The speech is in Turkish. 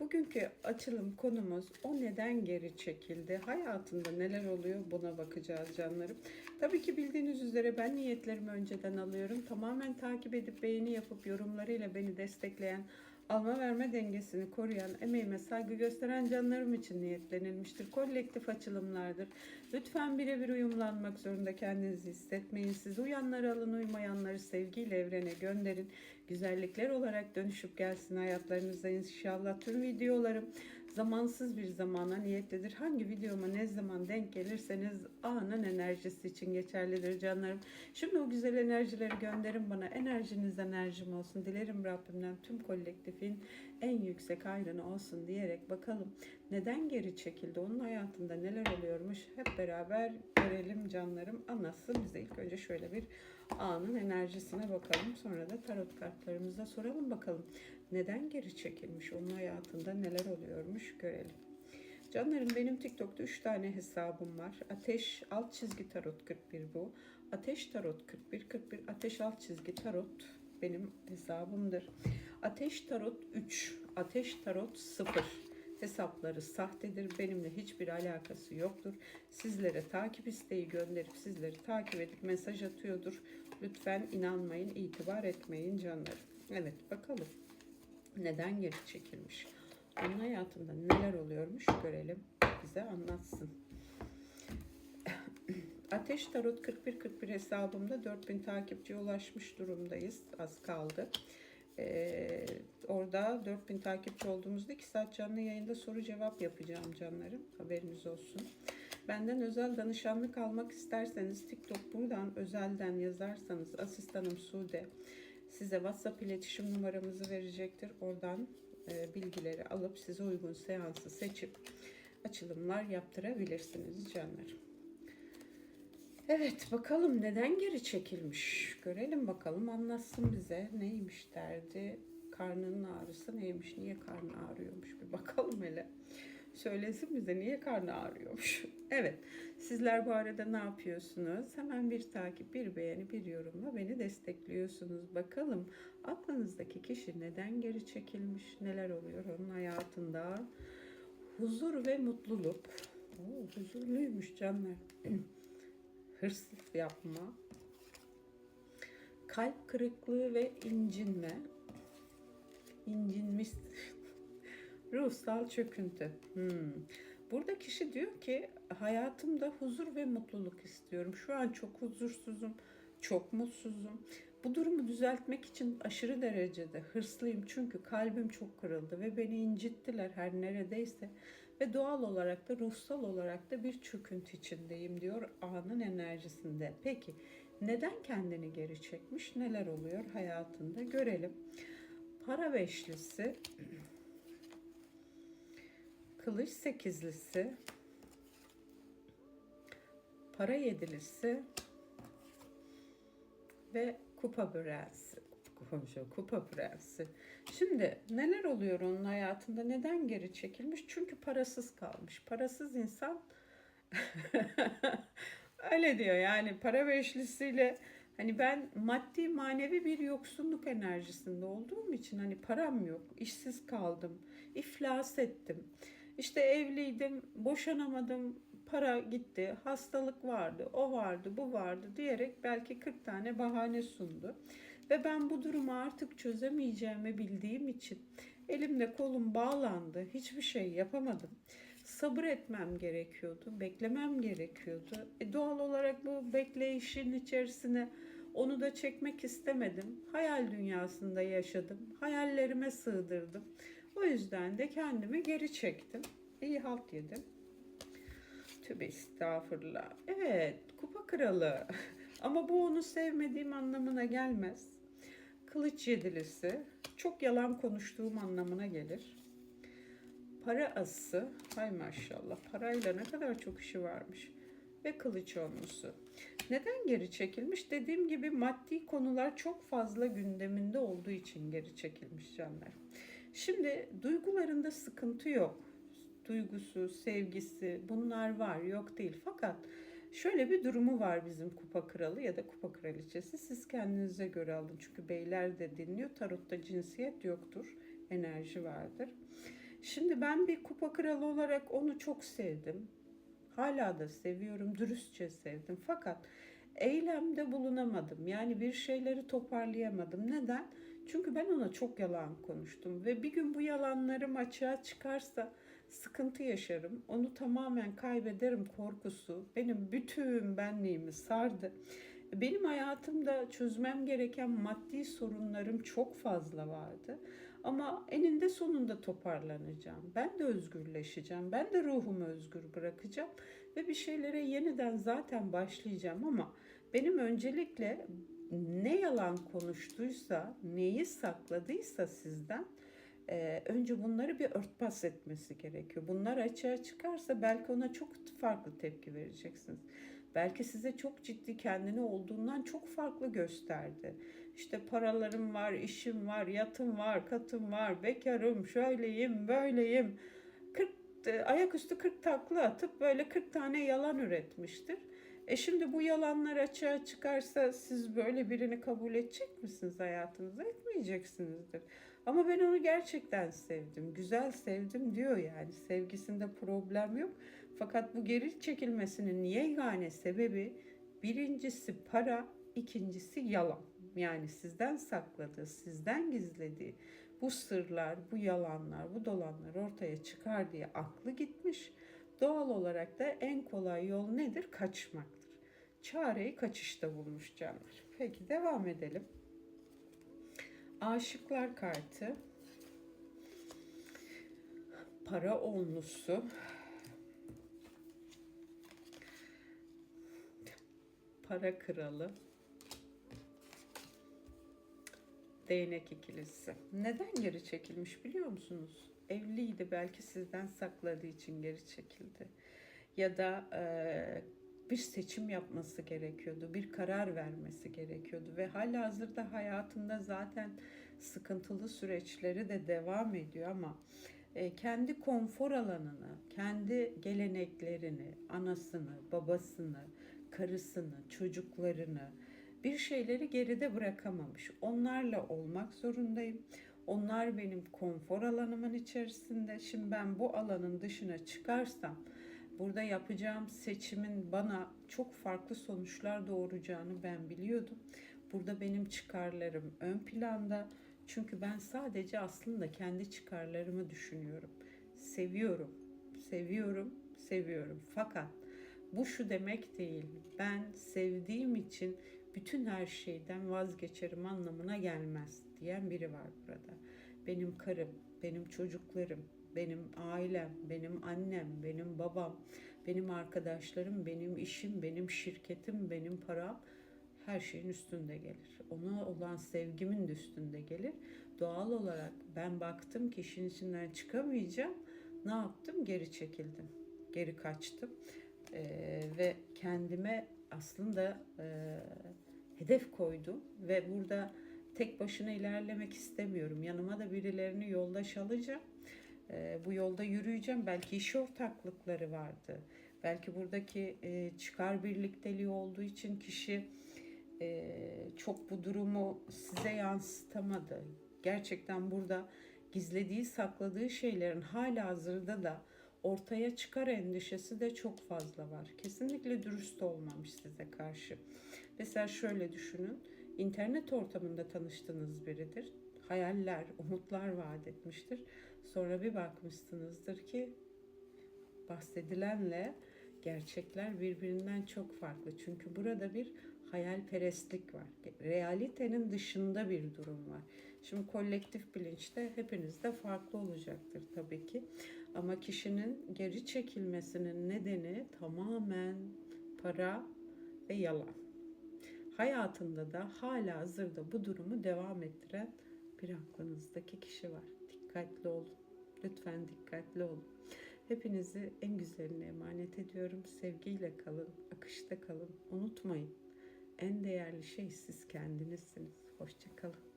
Bugünkü açılım konumuz o neden geri çekildi? Hayatında neler oluyor buna bakacağız canlarım. Tabii ki bildiğiniz üzere ben niyetlerimi önceden alıyorum. Tamamen takip edip beğeni yapıp yorumlarıyla beni destekleyen alma verme dengesini koruyan, emeğime saygı gösteren canlarım için niyetlenilmiştir. Kolektif açılımlardır. Lütfen birebir uyumlanmak zorunda kendinizi hissetmeyin. Siz uyanları alın, uymayanları sevgiyle evrene gönderin. Güzellikler olarak dönüşüp gelsin hayatlarınıza inşallah. Tüm videolarım zamansız bir zamana niyetlidir. Hangi videoma ne zaman denk gelirseniz anın enerjisi için geçerlidir canlarım. Şimdi o güzel enerjileri gönderin bana. Enerjiniz enerjim olsun. Dilerim Rabbimden tüm kolektifin en yüksek hayrını olsun diyerek bakalım neden geri çekildi? Onun hayatında neler oluyormuş? Hep beraber görelim canlarım. Anlatsın bize ilk önce şöyle bir anın enerjisine bakalım. Sonra da tarot kartlarımıza soralım bakalım. Neden geri çekilmiş? Onun hayatında neler oluyormuş görelim. Canlarım benim TikTok'ta 3 tane hesabım var. Ateş alt çizgi tarot 41 bu. Ateş tarot 41 41 ateş alt çizgi tarot benim hesabımdır. Ateş tarot 3, ateş tarot 0 hesapları sahtedir. Benimle hiçbir alakası yoktur. Sizlere takip isteği gönderip sizleri takip edip mesaj atıyordur. Lütfen inanmayın, itibar etmeyin canlarım. Evet bakalım neden geri çekilmiş? Onun hayatında neler oluyormuş görelim. Bize anlatsın. Ateş Tarot 4141 hesabımda 4000 takipçiye ulaşmış durumdayız. Az kaldı. Ee, orada 4000 takipçi olduğumuzda 2 saat canlı yayında soru cevap yapacağım canlarım. Haberiniz olsun. Benden özel danışanlık almak isterseniz TikTok buradan özelden yazarsanız asistanım Sude size WhatsApp iletişim numaramızı verecektir. Oradan e, bilgileri alıp size uygun seansı seçip açılımlar yaptırabilirsiniz canlarım. Evet bakalım neden geri çekilmiş. Görelim bakalım anlatsın bize neymiş derdi. Karnının ağrısı neymiş, niye karnı ağrıyormuş bir bakalım hele. Söylesin bize niye karnı ağrıyormuş. Evet sizler bu arada ne yapıyorsunuz? Hemen bir takip, bir beğeni, bir yorumla beni destekliyorsunuz. Bakalım aklınızdaki kişi neden geri çekilmiş, neler oluyor onun hayatında. Huzur ve mutluluk. Oo, huzurluymuş canlar. hırs yapma, kalp kırıklığı ve incinme, incinmiş, ruhsal çöküntü. Hmm. Burada kişi diyor ki hayatımda huzur ve mutluluk istiyorum. Şu an çok huzursuzum, çok mutsuzum. Bu durumu düzeltmek için aşırı derecede hırslıyım çünkü kalbim çok kırıldı ve beni incittiler her neredeyse ve doğal olarak da ruhsal olarak da bir çöküntü içindeyim diyor anın enerjisinde. Peki neden kendini geri çekmiş? Neler oluyor hayatında? Görelim. Para beşlisi, kılıç sekizlisi, para yedilisi ve kupa prensi. Konuşuyor, kupa prensi. Şimdi neler oluyor onun hayatında? Neden geri çekilmiş? Çünkü parasız kalmış. Parasız insan öyle diyor yani para beşlisiyle hani ben maddi manevi bir yoksunluk enerjisinde olduğum için hani param yok, işsiz kaldım, iflas ettim. İşte evliydim, boşanamadım, para gitti, hastalık vardı, o vardı, bu vardı diyerek belki 40 tane bahane sundu. Ve ben bu durumu artık çözemeyeceğimi bildiğim için elimde kolum bağlandı, hiçbir şey yapamadım. Sabır etmem gerekiyordu, beklemem gerekiyordu. E doğal olarak bu bekleyişin içerisine onu da çekmek istemedim. Hayal dünyasında yaşadım, hayallerime sığdırdım. O yüzden de kendimi geri çektim. İyi halt yedim. Tövbe estağfurullah. Evet, kupa kralı. Ama bu onu sevmediğim anlamına gelmez. Kılıç yedilisi. Çok yalan konuştuğum anlamına gelir. Para ası. Hay maşallah. Parayla ne kadar çok işi varmış. Ve kılıç onlusu. Neden geri çekilmiş? Dediğim gibi maddi konular çok fazla gündeminde olduğu için geri çekilmiş canlar. Şimdi duygularında sıkıntı yok duygusu, sevgisi bunlar var yok değil. Fakat şöyle bir durumu var bizim kupa kralı ya da kupa kraliçesi. Siz kendinize göre alın çünkü beyler de dinliyor. Tarotta cinsiyet yoktur, enerji vardır. Şimdi ben bir kupa kralı olarak onu çok sevdim. Hala da seviyorum, dürüstçe sevdim. Fakat eylemde bulunamadım. Yani bir şeyleri toparlayamadım. Neden? Çünkü ben ona çok yalan konuştum ve bir gün bu yalanlarım açığa çıkarsa sıkıntı yaşarım. Onu tamamen kaybederim korkusu benim bütün benliğimi sardı. Benim hayatımda çözmem gereken maddi sorunlarım çok fazla vardı. Ama eninde sonunda toparlanacağım. Ben de özgürleşeceğim. Ben de ruhumu özgür bırakacağım ve bir şeylere yeniden zaten başlayacağım ama benim öncelikle ne yalan konuştuysa, neyi sakladıysa sizden e, önce bunları bir örtbas etmesi gerekiyor. Bunlar açığa çıkarsa belki ona çok farklı tepki vereceksiniz. Belki size çok ciddi kendini olduğundan çok farklı gösterdi. İşte paralarım var, işim var, yatım var, katım var, bekarım, şöyleyim, böyleyim. 40 e, ayaküstü 40 takla atıp böyle 40 tane yalan üretmiştir. E şimdi bu yalanlar açığa çıkarsa siz böyle birini kabul edecek misiniz hayatınıza? Etmeyeceksinizdir. Ama ben onu gerçekten sevdim. Güzel sevdim diyor yani. Sevgisinde problem yok. Fakat bu geri çekilmesinin yegane sebebi birincisi para, ikincisi yalan. Yani sizden sakladığı, sizden gizlediği bu sırlar, bu yalanlar, bu dolanlar ortaya çıkar diye aklı gitmiş. Doğal olarak da en kolay yol nedir? Kaçmaktır. Çareyi kaçışta bulmuş canlar. Peki devam edelim. Aşıklar kartı. Para onlusu. Para kralı. Değnek ikilisi. Neden geri çekilmiş biliyor musunuz? Evliydi belki sizden sakladığı için geri çekildi. Ya da e, bir seçim yapması gerekiyordu, bir karar vermesi gerekiyordu ve hala hazırda hayatında zaten sıkıntılı süreçleri de devam ediyor ama e, kendi konfor alanını, kendi geleneklerini, anasını, babasını, karısını, çocuklarını, bir şeyleri geride bırakamamış. Onlarla olmak zorundayım. Onlar benim konfor alanımın içerisinde. Şimdi ben bu alanın dışına çıkarsam burada yapacağım seçimin bana çok farklı sonuçlar doğuracağını ben biliyordum. Burada benim çıkarlarım ön planda. Çünkü ben sadece aslında kendi çıkarlarımı düşünüyorum. Seviyorum, seviyorum, seviyorum. Fakat bu şu demek değil. Ben sevdiğim için bütün her şeyden vazgeçerim anlamına gelmez diyen biri var burada. Benim karım, benim çocuklarım, benim ailem, benim annem, benim babam, benim arkadaşlarım, benim işim, benim şirketim, benim param her şeyin üstünde gelir. Ona olan sevgimin de üstünde gelir. Doğal olarak ben baktım ki işin içinden çıkamayacağım. Ne yaptım? Geri çekildim. Geri kaçtım. Ee, ve kendime aslında e, hedef koydum ve burada tek başına ilerlemek istemiyorum. Yanıma da birilerini yoldaş alacağım. E, bu yolda yürüyeceğim. Belki iş ortaklıkları vardı. Belki buradaki e, çıkar birlikteliği olduğu için kişi e, çok bu durumu size yansıtamadı. Gerçekten burada gizlediği, sakladığı şeylerin hala hazırda da ortaya çıkar endişesi de çok fazla var. Kesinlikle dürüst olmamış size karşı. Mesela şöyle düşünün. İnternet ortamında tanıştığınız biridir. Hayaller, umutlar vaat etmiştir. Sonra bir bakmışsınızdır ki bahsedilenle gerçekler birbirinden çok farklı. Çünkü burada bir hayalperestlik var. Realitenin dışında bir durum var. Şimdi kolektif bilinçte hepinizde farklı olacaktır tabii ki. Ama kişinin geri çekilmesinin nedeni tamamen para ve yalan. Hayatında da hala hazırda bu durumu devam ettiren bir aklınızdaki kişi var. Dikkatli olun. Lütfen dikkatli olun. Hepinizi en güzeline emanet ediyorum. Sevgiyle kalın, akışta kalın. Unutmayın. En değerli şey siz kendinizsiniz. Hoşçakalın.